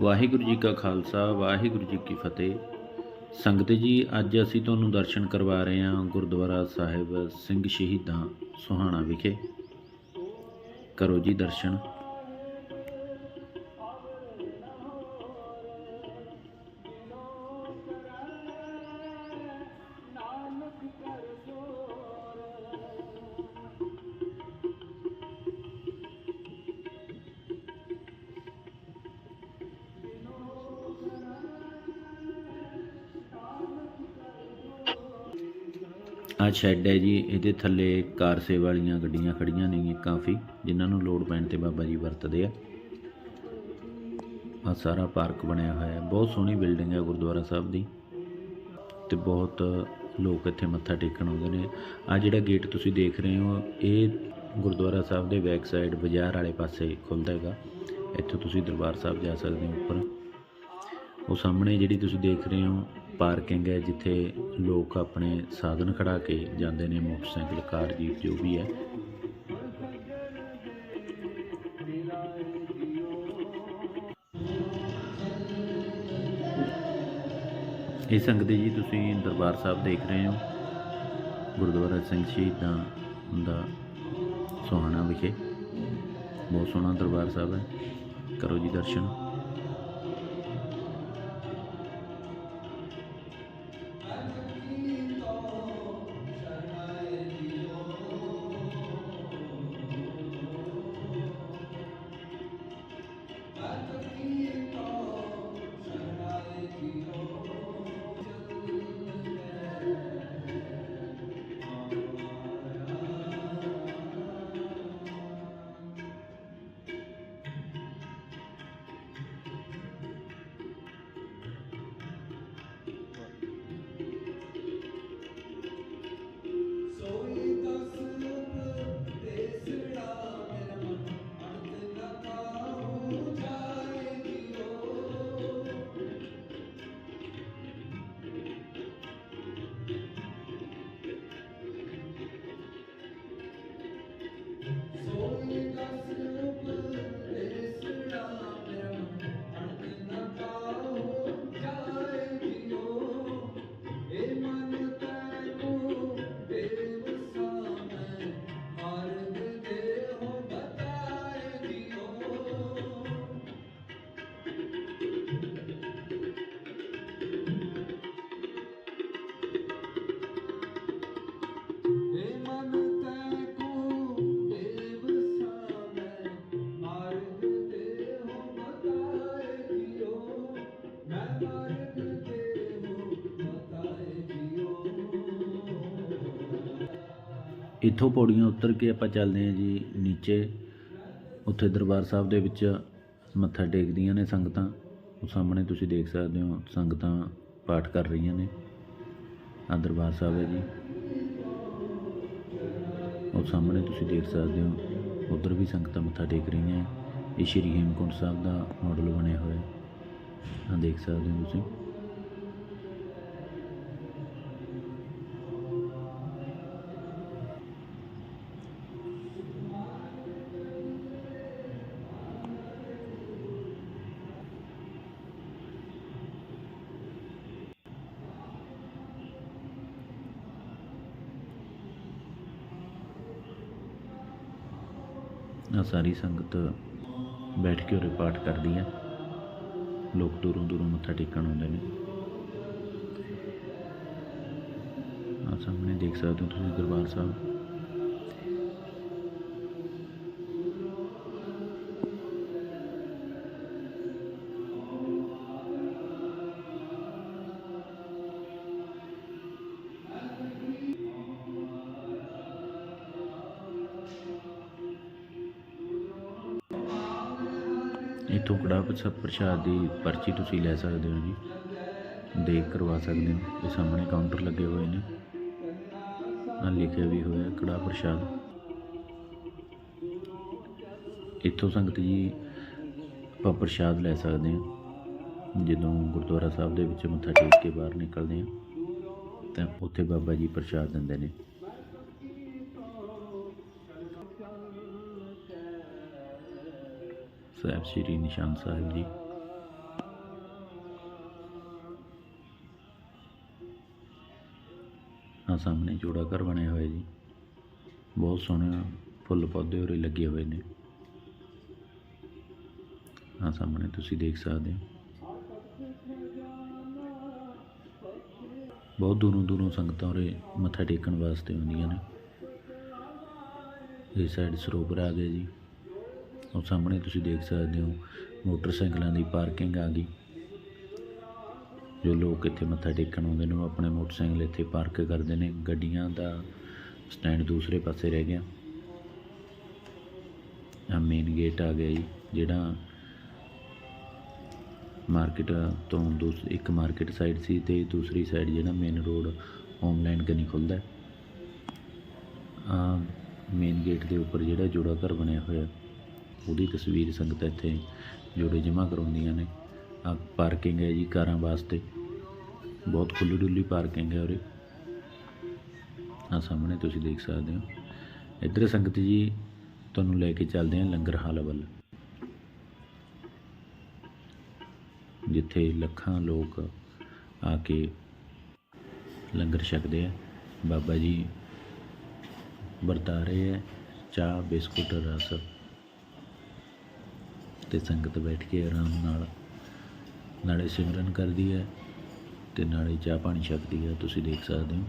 ਵਾਹਿਗੁਰੂ ਜੀ ਕਾ ਖਾਲਸਾ, ਵਾਹਿਗੁਰੂ ਜੀ ਕੀ ਫਤਿਹ। ਸੰਗਤ ਜੀ, ਅੱਜ ਅਸੀਂ ਤੁਹਾਨੂੰ ਦਰਸ਼ਨ ਕਰਵਾ ਰਹੇ ਹਾਂ ਗੁਰਦੁਆਰਾ ਸਾਹਿਬ ਸਿੰਘ ਸ਼ਹੀਦਾਂ ਸੁਹਾਣਾ ਵਿਖੇ। ਕਰੋ ਜੀ ਦਰਸ਼ਨ। ਆ ਸ਼ੈੱਡ ਹੈ ਜੀ, ਇਹਦੇ ਥੱਲੇ ਕਾਰ ਸੇਵਾ ਵਾਲੀਆਂ ਗੱਡੀਆਂ ਖੜੀਆਂ ਨੇ ਕਾਫੀ, ਜਿਨ੍ਹਾਂ ਨੂੰ ਲੋਡ ਪੈਣ ਤੇ ਬਾਬਾ ਜੀ ਵਰਤਦੇ ਆ। ਆ ਸਾਰਾ ਪਾਰਕ ਬਣਿਆ ਹੋਇਆ ਹੈ, ਬਹੁਤ ਸੋਹਣੀ ਬਿਲਡਿੰਗ ਹੈ ਗੁਰਦੁਆਰਾ ਸਾਹਿਬ ਦੀ। ਤੇ ਬਹੁਤ ਲੋਕ ਇੱਥੇ ਮੱਥਾ ਟੇਕਣ ਆਉਂਦੇ ਨੇ। ਆ ਜਿਹੜਾ ਗੇਟ ਤੁਸੀਂ ਦੇਖ ਰਹੇ ਹੋ, ਇਹ ਗੁਰਦੁਆਰਾ ਸਾਹਿਬ ਦੇ ਬੈਕ ਸਾਈਡ ਬਾਜ਼ਾਰ ਵਾਲੇ ਪਾਸੇ ਖੁੱਲਦਾ ਹੈਗਾ। ਇੱਥੋਂ ਤੁਸੀਂ ਦਰਬਾਰ ਸਾਹਿਬ ਜਾ ਸਕਦੇ ਹੋ ਉੱਪਰ। ਉਹ ਸਾਹਮਣੇ ਜਿਹੜੀ ਤੁਸੀਂ ਦੇਖ ਰਹੇ ਹੋ ਪਾਰਕਿੰਗ ਹੈ, ਜਿੱਥੇ ਲੋਕ ਆਪਣੇ ਸਾਧਨ ਖੜਾ ਕੇ ਜਾਂਦੇ ਨੇ, ਮੋਟਰਸਾਈਕਲ, ਕਾਰ, ਜੀਪ, ਜੋ ਵੀ ਹੈ। ਇਹ ਸੰਗਤ ਜੀ, ਤੁਸੀਂ ਦਰਬਾਰ ਸਾਹਿਬ ਦੇਖ ਰਹੇ ਹੋ। ਗੁਰਦੁਆਰਾ ਸਿੰਘ ਸ਼ਹੀਦਾਂ ਦਾ ਸੁਹਾਣਾ ਵਿਖੇ। ਬਹੁਤ ਸੋਹਣਾ ਦਰਬਾਰ ਸਾਹਿਬ ਹੈ। ਕਰੋ ਜੀ ਦਰਸ਼ਨ। ਇੱਥੋਂ ਪੌੜੀਆਂ ਉਤਰ ਕੇ ਆਪਾਂ ਚੱਲਦੇ ਹਾਂ ਜੀ ਨੀਚੇ। ਉੱਥੇ ਦਰਬਾਰ ਸਾਹਿਬ ਦੇ ਵਿੱਚ ਮੱਥਾ ਟੇਕਦੀਆਂ ਨੇ ਸੰਗਤਾਂ। ਉਹ ਸਾਹਮਣੇ ਤੁਸੀਂ ਦੇਖ ਸਕਦੇ ਹੋ ਸੰਗਤਾਂ ਪਾਠ ਕਰ ਰਹੀਆਂ ਨੇ। ਆ ਦਰਬਾਰ ਸਾਹਿਬ ਹੈ ਜੀ। ਉਹ ਸਾਹਮਣੇ ਤੁਸੀਂ ਦੇਖ ਸਕਦੇ ਹੋ ਉਧਰ ਵੀ ਸੰਗਤਾਂ ਮੱਥਾ ਟੇਕ ਰਹੀਆਂ ਇਹ ਸ਼੍ਰੀ ਹੇਮਕੁੰਟ ਸਾਹਿਬ ਦਾ ਮਾਡਲ ਬਣਿਆ ਹੋਇਆ। ਆ ਦੇਖ ਸਕਦੇ ਹੋ ਤੁਸੀਂ। ਆ ਸਾਰੀ ਸੰਗਤ ਬੈਠ ਕੇ ਉਰੇ ਪਾਠ ਕਰਦੀ ਹੈ ਲੋਕ ਦੂਰੋਂ ਦੂਰੋਂ ਮੱਥਾ ਟੇਕਣ ਆਉਂਦੇ ਨੇ। ਆ ਸਾਹਮਣੇ ਦੇਖ ਸਕਦੇ ਹੋ ਤੁਸੀਂ ਦਰਬਾਰ ਸਾਹਿਬ। ਇੱਥੋਂ ਕੜਾਹ ਪ੍ਰਸ਼ਾ- ਪ੍ਰਸ਼ਾਦ ਦੀ ਪਰਚੀ ਤੁਸੀਂ ਲੈ ਸਕਦੇ ਹੋ ਜੀ। ਦੇਖ ਕਰਵਾ ਸਕਦੇ ਹੋ। ਇਹ ਸਾਹਮਣੇ ਕਾਊਂਟਰ ਲੱਗੇ ਹੋਏ ਨੇ। ਆ ਲਿਖਿਆ ਵੀ ਹੋਇਆ ਕੜਾਹ ਪ੍ਰਸ਼ਾਦ। ਇੱਥੋਂ ਸੰਗਤ ਜੀ ਆਪਾਂ ਪ੍ਰਸ਼ਾਦ ਲੈ ਸਕਦੇ ਹਾਂ। ਜਦੋਂ ਗੁਰਦੁਆਰਾ ਸਾਹਿਬ ਦੇ ਵਿੱਚ ਮੱਥਾ ਟੇਕ ਕੇ ਬਾਹਰ ਨਿਕਲਦੇ ਹਾਂ, ਤਾਂ ਉੱਥੇ ਬਾਬਾ ਜੀ ਪ੍ਰਸ਼ਾਦ ਦਿੰਦੇ ਨੇ। ਸਾਹਿਬ ਸ੍ਰੀ ਨਿਸ਼ਾਨ ਸਾਹਿਬ ਜੀ। ਆ ਸਾਹਮਣੇ ਜੋੜਾ ਘਰ ਬਣਿਆ ਹੋਇਆ ਜੀ। ਬਹੁਤ ਸੋਹਣੇ ਫੁੱਲ ਪੌਦੇ ਉਰੇ ਲੱਗੇ ਹੋਏ ਨੇ। ਆ ਸਾਹਮਣੇ ਤੁਸੀਂ ਦੇਖ ਸਕਦੇ ਹੋ। ਬਹੁਤ ਦੂਰੋਂ ਦੂਰੋਂ ਸੰਗਤਾਂ ਉਰੇ ਮੱਥਾ ਟੇਕਣ ਵਾਸਤੇ ਆਉਂਦੀਆਂ ਨੇ। ਇਹ ਸਾਈਡ ਸਰੋਵਰ ਆ ਗਿਆ ਜੀ। ਉਹ ਸਾਹਮਣੇ ਤੁਸੀਂ ਦੇਖ ਸਕਦੇ ਹੋ ਮੋਟਰਸਾਈਕਲਾਂ ਦੀ ਪਾਰਕਿੰਗ ਆ ਗਈ। ਜੋ ਲੋਕ ਇੱਥੇ ਮੱਥਾ ਟੇਕਣ ਆਉਂਦੇ ਨੇ, ਉਹ ਆਪਣੇ ਮੋਟਰਸਾਈਕਲ ਇੱਥੇ ਪਾਰਕ ਕਰਦੇ ਨੇ। ਗੱਡੀਆਂ ਦਾ ਸਟੈਂਡ ਦੂਸਰੇ ਪਾਸੇ ਰਹਿ ਗਿਆ। ਆ ਮੇਨ ਗੇਟ ਆ ਗਿਆ ਜੀ, ਜਿਹੜਾ ਮਾਰਕੀਟ ਤੋਂ ਦੂਸ, ਇੱਕ ਮਾਰਕੀਟ ਸਾਈਡ ਸੀ ਤੇ ਦੂਸਰੀ ਸਾਈਡ ਜਿਹੜਾ ਮੇਨ ਰੋਡ ਹੋਮਲੈਂਡ ਕਨੀ ਖੁੱਲਦਾ। ਆ ਮੇਨ ਗੇਟ ਦੇ ਉੱਪਰ ਜਿਹੜਾ ਜੋੜਾ ਘਰ ਬਣਿਆ ਹੋਇਆ। ਉਹਦੀ ਤਸਵੀਰ ਸੰਗਤ ਇੱਥੇ ਜੋੜੇ ਜਮ੍ਹਾਂ ਕਰਾਉਂਦੀਆਂ ਨੇ। ਆ ਪਾਰਕਿੰਗ ਹੈ ਜੀ ਕਾਰਾਂ ਵਾਸਤੇ। ਬਹੁਤ ਖੁੱਲ੍ਹੀ ਡੁੱਲੀ ਪਾਰਕਿੰਗ ਹੈ ਉਰੇ। ਆ ਸਾਹਮਣੇ ਤੁਸੀਂ ਦੇਖ ਸਕਦੇ ਹੋ। ਇੱਧਰ ਸੰਗਤ ਜੀ, ਤੁਹਾਨੂੰ ਲੈ ਕੇ ਚੱਲਦੇ ਹਾਂ ਲੰਗਰ ਹਾਲ ਵੱਲ। ਜਿੱਥੇ ਲੱਖਾਂ ਲੋਕ ਆ ਕੇ ਲੰਗਰ ਛਕਦੇ ਆ। ਬਾਬਾ ਜੀ ਵਰਤਾ ਰਹੇ ਹੈ ਚਾਹ, ਬਿਸਕੁਟ, ਰਸ। ਤੇ ਸੰਗਤ ਬੈਠ ਕੇ ਆਰਾਮ ਨਾਲ ਨਾਲੇ ਸਿਮਰਨ ਕਰਦੀ ਹੈ ਤੇ ਨਾਲੇ ਚਾਹ ਪਾਣੀ ਛਕਦੀ ਹੈ। ਤੁਸੀਂ ਦੇਖ ਸਕਦੇ ਹੋ।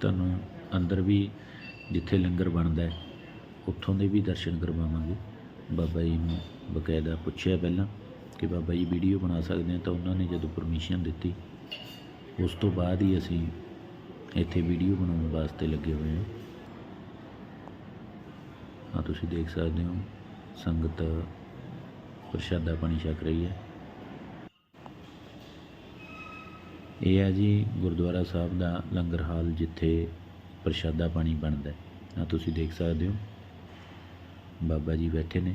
ਤੁਹਾਨੂੰ ਅੰਦਰ ਵੀ ਜਿੱਥੇ ਲੰਗਰ ਬਣਦਾ ਹੈ, ਉੱਥੋਂ ਦੇ ਵੀ ਦਰਸ਼ਨ ਕਰਵਾਵਾਂਗੇ। ਬਾਬਾ ਜੀ ਨੂੰ ਬਕਾਇਦਾ ਪੁੱਛਿਆ ਪਹਿਲਾਂ ਕਿ ਬਾਬਾ ਜੀ ਵੀਡੀਓ ਬਣਾ ਸਕਦੇ ਆ ਤਾਂ ਉਹਨਾਂ ਨੇ ਜਦੋਂ ਪਰਮਿਸ਼ਨ ਦਿੱਤੀ ਉਸ ਤੋਂ ਬਾਅਦ ਹੀ ਅਸੀਂ ਇੱਥੇ ਵੀਡੀਓ ਬਣਾਉਣ ਵਾਸਤੇ ਲੱਗੇ ਹੋਏ ਹਾਂ। ਆ ਤੁਸੀਂ ਦੇਖ ਸਕਦੇ ਹੋ, ਸੰਗਤ ਪ੍ਰਸ਼ਾਦਾ ਪਾਣੀ ਛਕ ਰਹੀ ਹੈ। ਇਹ ਹੈ ਜੀ ਗੁਰਦੁਆਰਾ ਸਾਹਿਬ ਦਾ ਲੰਗਰ ਹਾਲ ਜਿੱਥੇ ਪ੍ਰਸ਼ਾਦਾ ਪਾਣੀ ਬਣਦਾ ਹੈ। ਆ ਤੁਸੀਂ ਦੇਖ ਸਕਦੇ ਹੋ, ਬਾਬਾ ਜੀ ਬੈਠੇ ਨੇ।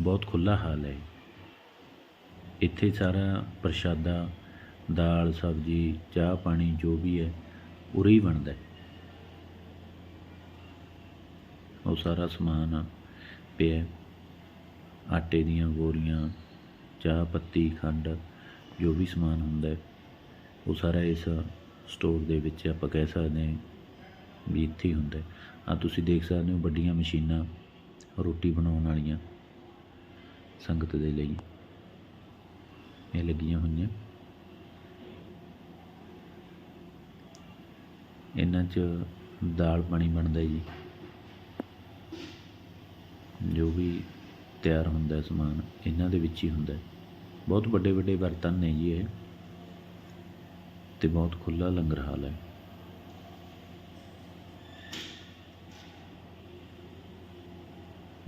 ਬਹੁਤ ਖੁੱਲਾ ਹਾਲ ਹੈ ਇੱਥੇ ਸਾਰਾ ਪ੍ਰਸ਼ਾਦਾ, ਦਾਲ, ਸਬਜ਼ੀ, ਚਾਹ ਪਾਣੀ ਜੋ ਵੀ ਹੈ, ਉਰੇ ਹੀ ਬਣਦਾ ਹੈ। ਉਹ ਸਾਰਾ ਸਮਾਨ ਪਿਆ ਆਟੇ ਦੀਆਂ ਬੋਰੀਆਂ ਚਾਹ ਪੱਤੀ, ਖੰਡ, ਜੋ ਵੀ ਸਮਾਨ ਹੁੰਦਾ ਹੈ, ਉਹ ਸਾਰਾ ਇਸ ਸਟੋਰ ਦੇ ਵਿੱਚ ਆਪਾਂ ਕਹਿ ਸਕਦੇ ਹਾਂ ਵੀ ਇੱਥੇ ਹੀ ਹੁੰਦਾ ਆ ਤੁਸੀਂ ਦੇਖ ਸਕਦੇ ਹੋ ਵੱਡੀਆਂ ਮਸ਼ੀਨਾਂ ਰੋਟੀ ਬਣਾਉਣ ਵਾਲੀਆਂ ਸੰਗਤ ਦੇ ਲਈ। ਇਹ ਲੱਗੀਆਂ ਹੋਈਆਂ। ਇਹਨਾਂ 'ਚ ਦਾਲ ਪਾਣੀ ਬਣਦਾ ਜੀ। ਜੋ ਵੀ ਤਿਆਰ ਹੁੰਦਾ ਸਮਾਨ, ਇਹਨਾਂ ਦੇ ਵਿੱਚ ਹੀ ਹੁੰਦਾ ਬਹੁਤ ਵੱਡੇ ਵੱਡੇ ਬਰਤਨ ਨੇ ਜੀ ਇਹ। ਤੇ ਬਹੁਤ ਖੁੱਲਾ ਲੰਗਰ ਹਾਲ ਹੈ।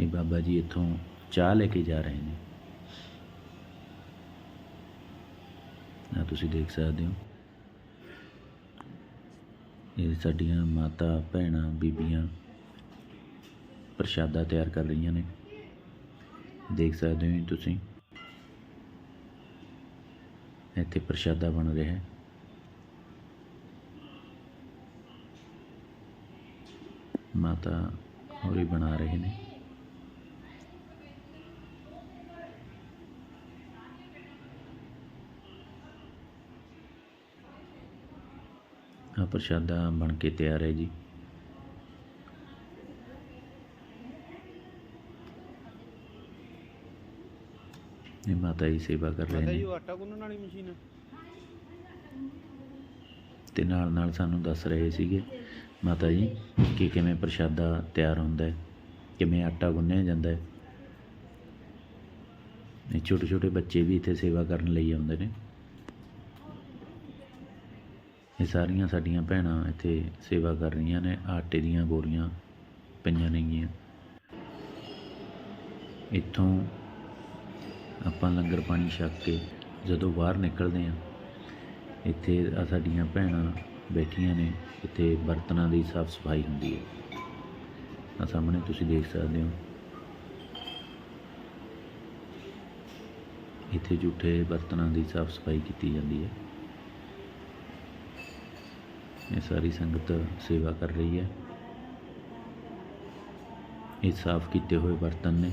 ਇਹ ਬਾਬਾ ਜੀ ਇੱਥੋਂ ਚਾਹ ਲੈ ਕੇ ਜਾ ਰਹੇ ਨੇ। ਤੁਸੀਂ ਦੇਖ ਸਕਦੇ ਹੋ। ਇਹ ਸਾਡੀਆਂ ਮਾਤਾ, ਭੈਣਾਂ, ਬੀਬੀਆਂ ਪ੍ਰਸ਼ਾਦਾ ਤਿਆਰ ਕਰ ਰਹੀਆਂ ਨੇ। ਦੇਖ ਸਕਦੇ ਹੋ ਜੀ ਤੁਸੀਂ। ਇੱਥੇ ਪ੍ਰਸ਼ਾਦਾ ਬਣ ਰਿਹਾ ਹੈ। ਮਾਤਾ ਹੋਰੀ ਬਣਾ ਰਹੇ ਨੇ। ਆ ਪ੍ਰਸ਼ਾਦਾ ਬਣ ਕੇ ਤਿਆਰ ਹੈ ਜੀ। ਇਹ ਮਾਤਾ ਜੀ ਸੇਵਾ ਕਰ ਰਹੇ ਮਾਤਾ ਜੀ ਨੇ। ਆਟਾ ਗੁੰਨਣ ਵਾਲੀ ਮਸ਼ੀਨ? ਤੇ ਨਾਲ ਨਾਲ ਸਾਨੂੰ ਦੱਸ ਰਹੇ ਸੀਗੇ ਮਾਤਾ ਜੀ ਕਿ ਕਿਵੇਂ ਪ੍ਰਸ਼ਾਦਾ ਤਿਆਰ ਹੁੰਦਾ ਹੈ ਕਿਵੇਂ ਆਟਾ ਗੁੰਨਿਆ ਜਾਂਦਾ ਹੈ। ਇਹ ਛੋਟੇ ਛੋਟੇ ਬੱਚੇ ਵੀ ਇੱਥੇ ਸੇਵਾ ਕਰਨ ਲਈ ਆਉਂਦੇ ਨੇ। ਇਹ ਸਾਰੀਆਂ ਸਾਡੀਆਂ ਭੈਣਾਂ ਇੱਥੇ ਸੇਵਾ ਕਰ ਰਹੀਆਂ ਨੇ, ਆਟੇ ਦੀਆਂ ਬੋਰੀਆਂ ਪਈਆਂ ਨੇਗੀਆਂ। ਇੱਥੋਂ ਆਪਾਂ ਲੰਗਰ ਪਾਣੀ ਛਕ ਕੇ ਜਦੋਂ ਬਾਹਰ ਨਿਕਲਦੇ ਹਾਂ, ਇੱਥੇ ਆ ਸਾਡੀਆਂ ਭੈਣਾਂ ਬੈਠੀਆਂ ਨੇ, ਇੱਥੇ ਬਰਤਨਾਂ ਦੀ ਸਾਫ਼ ਸਫ਼ਾਈ ਹੁੰਦੀ ਹੈ। ਆ ਸਾਹਮਣੇ ਤੁਸੀਂ ਦੇਖ ਸਕਦੇ ਹੋ। ਇੱਥੇ ਝੂਠੇ ਬਰਤਨਾਂ ਦੀ ਸਾਫ਼ ਸਫ਼ਾਈ ਕੀਤੀ ਜਾਂਦੀ ਹੈ। ਇਹ ਸਾਰੀ ਸੰਗਤ ਸੇਵਾ ਕਰ ਰਹੀ ਹੈ ਇਹ ਸਾਫ਼ ਕੀਤੇ ਹੋਏ ਬਰਤਨ ਨੇ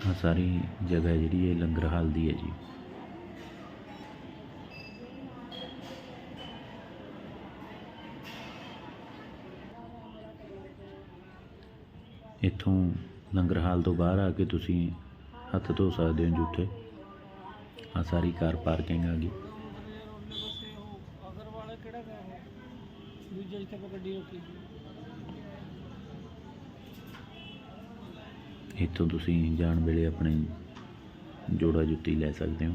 ਆ ਸਾਰੀ ਜਗ੍ਹਾ ਜਿਹੜੀ ਇਹ ਲੰਗਰ ਹਾਲ ਦੀ ਹੈ ਜੀ ਇੱਥੋਂ ਲੰਗਰ ਹਾਲ ਤੋਂ ਬਾਹਰ ਆ ਕੇ ਤੁਸੀਂ ਹੱਥ ਧੋ ਸਕਦੇ ਹੋ ਜੁੱਤੇ ਆ ਸਾਰੀ ਕਾਰ ਪਾਰਕਿੰਗ ਆ ਗਈ। ਇੱਥੋਂ ਤੁਸੀਂ ਜਾਣ ਵੇਲੇ ਆਪਣੇ ਜੋੜਾ ਜੁੱਤੀ ਲੈ ਸਕਦੇ ਹੋ।